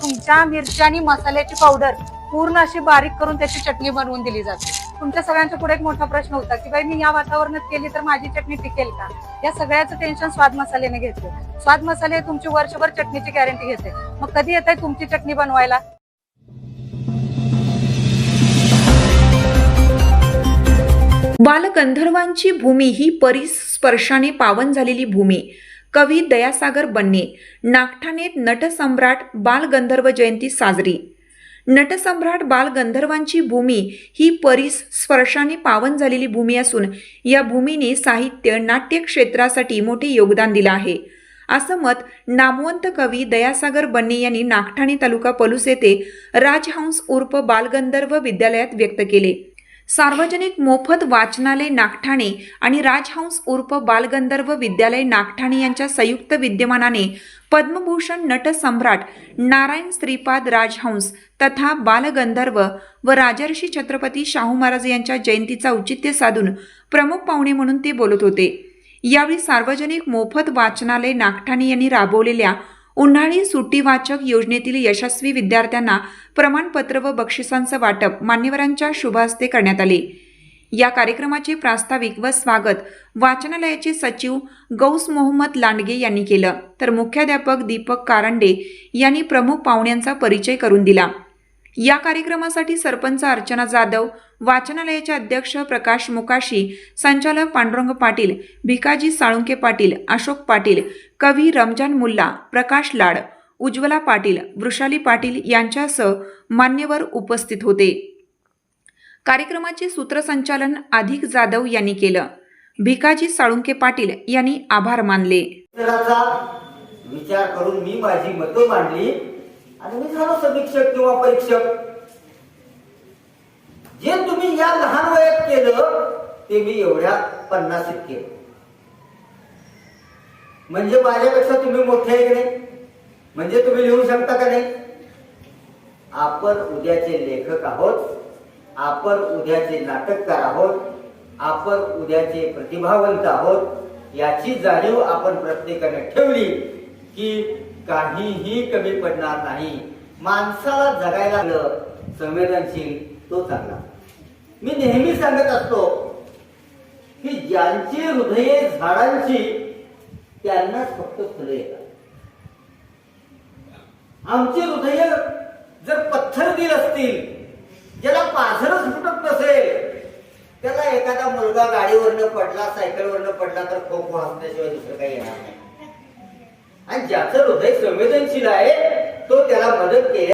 तुमच्या मिरची आणि मसाल्याची पावडर पूर्ण अशी बारीक करून त्याची चटणी बनवून दिली जाते. तुमच्या सगळ्यांच्या पुढे एक मोठा प्रश्न होता की बाई मी या वातावरणात केली तर माझी चटणी टिकेल का? या सगळ्याचं टेन्शन स्वाद मसाल्याने घेतलं. स्वाद मसाले तुमची वर्षभर चटणीची गॅरंटी घेते. मग कधी येत आहे तुमची चटणी बनवायला? बालगंधर्वांची भूमी ही परीस स्पर्शाने पावन झालेली भूमी. कवी दयासागर बन्ने नागठाणेत नटसम्राट बालगंधर्व जयंती साजरी. नटसम्राट बालगंधर्वांची भूमी ही परीस स्पर्शाने पावन झालेली भूमी असून या भूमीने साहित्य नाट्य क्षेत्रासाठी मोठे योगदान दिलं आहे. असं मत नामवंत कवी दयासागर बन्ने यांनी नागठाणे तालुका पलूस येथे राजहंस उर्फ बालगंधर्व विद्यालयात व्यक्त केले. सार्वजनिक मोफत वाचनालय नागठाणे आणि राजहंस उर्फ बालगंधर्व विद्यालय नागठाणे यांच्या संयुक्त विद्यमानाने पद्मभूषण नटसम्राट नारायण श्रीपाद राजहंस तथा बालगंधर्व व राजर्षी छत्रपती शाहू महाराज यांच्या जयंतीचा औचित्य साधून प्रमुख पाहुणे म्हणून ते बोलत होते. यावेळी सार्वजनिक मोफत वाचनालय नागठाणे यांनी राबवलेल्या उन्हाळी सुट्टीवाचक योजनेतील यशस्वी विद्यार्थ्यांना प्रमाणपत्र व बक्षिसांचं वाटप मान्यवरांच्या शुभहस्ते करण्यात आले. या कार्यक्रमाचे प्रास्ताविक व स्वागत वाचनालयाचे सचिव गौस मोहम्मद लांडगे यांनी केलं. तर मुख्याध्यापक दीपक कारंडे यांनी प्रमुख पाहुण्यांचा परिचय करून दिला. या कार्यक्रमासाठी सरपंच अर्चना जाधव वाचनालयाचे अध्यक्ष प्रकाश मुकाशी संचालक पांडुरंग पाटील भिकाजी साळुंके पाटील अशोक पाटील कवी रमजान मुल्ला प्रकाश लाड उज्ज्वला पाटील वृषाली पाटील यांच्यासह मान्यवर उपस्थित होते. कार्यक्रमाचे सूत्रसंचालन अधिक जाधव यांनी केलं. भिकाजी साळुंके पाटील यांनी आभार मानले. विचार करून मी माझी मतं मांडली. आणि मी झालो समीक्षक किंवा परीक्षक. जे तुम्ही या लहान वयात केलं ते मी एवढ्या पन्नासीत केलं. म्हणजे माझ्यापेक्षा तुम्ही मोठे आहे की नाही? म्हणजे तुम्ही लिहू शकता का नाही? आपण उद्याचे लेखक आहोत आपण उद्याचे नाटककार आहोत आपण उद्याचे प्रतिभावंत आहोत याची जाणीव आपण प्रत्येकाने ठेवली की काहीही कमी पडणार नाही. माणसाला जगायला लागलं संवेदनशील तो चांगला. मी नेहमी सांगत असतो की ज्यांची हृदये झाडांची त्यांनाच फक्त फुले येतात. आमची हृदय जर पत्थर दिल असतील ज्याला पाझरच फुटत नसेल त्याला एखादा मुलगा गाडीवरनं पडला सायकलवरनं पडला तर खो खो हसण्याशिवाय दुसरं काही येणार नाही. आणि ज्याचं हृदय संवेदनशील आहे तो त्याला मदत केली